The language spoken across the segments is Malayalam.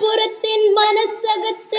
പുറത്തിൻ മനസ്സകത്ത്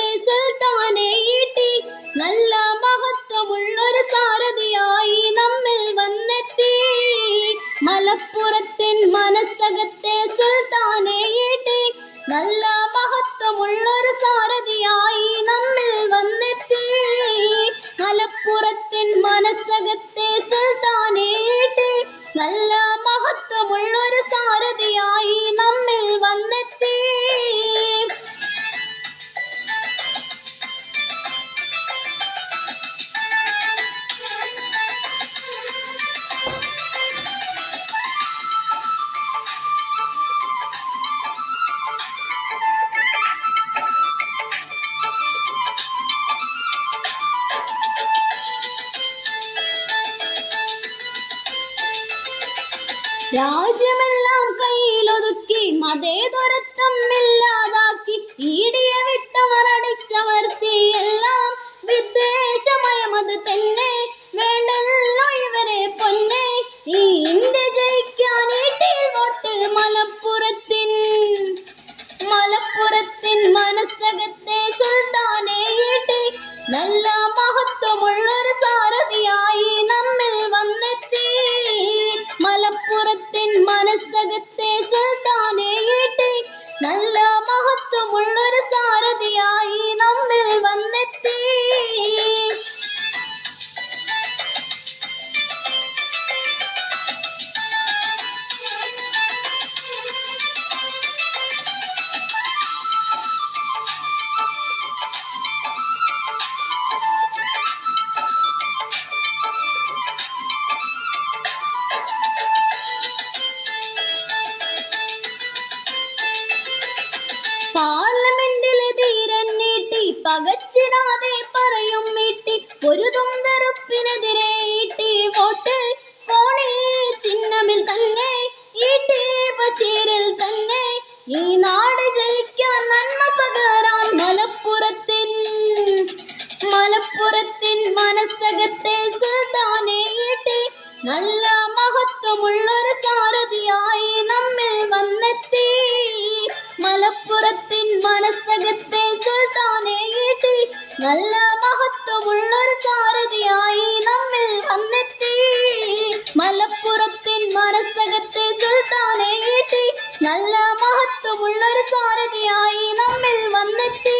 രാജ്യമെല്ലാം കയ്യിലൊതുക്കി മതേതരത്വം ഇല്ലാതാക്കി ഈടിയ എല്ലാം വിദ്വേഷമയമത് തന്നെ. വേണ്ടല്ലോ ഇവരെ പൊന്നെ. ഈ ഇന്ത്യ ജയിക്കാൻ വോട്ട് മലപ്പുറത്തിൻ മലപ്പുറത്തിൻ മനസ്സകത്തെ നല്ല മഹത്വമുള്ളൊരു സാരഥിയായി നമ്മിൽ വന്നെത്തി. മലപ്പുറത്തിൻ മനസ്സകത്തെ സുൽത്താനേയിട്ടെ നല്ല മഹത്വമുള്ളൊരു പാർലമെന്റിലെ ധീരൻ നീട്ടി പകച്ചിടാതെ പറയും മീട്ടി. പൊരുതും വെറുപ്പിനെതിരെ ഈട്ടി വോട്ട്. കോണി ചിഹ്നമിൽ തന്നെ ഈട്ടി ബഷീറിൽ തന്നെ. ഈ നാട് ജയിക്കാൻ നന്മ പകരാൻ മലപ്പുറത്തിൻ മലപ്പുറത്തിൻ മനസ്സകത്തെ സുൽത്താനെ ഈട്ടി. നല്ല മഹത്വമുള്ളൊരു സാരഥിയായി നമ്മിൽ നല്ല മഹത്വമുള്ളൊരു സാരഥിയായി നമ്മിൽ വന്നെത്തി. മലപ്പുറത്തിൻ മനസ്സകത്തെ സുൽത്താനേറ്റി നല്ല മഹത്വമുള്ളൊരു സാരഥിയായി നമ്മിൽ വന്നെത്തി.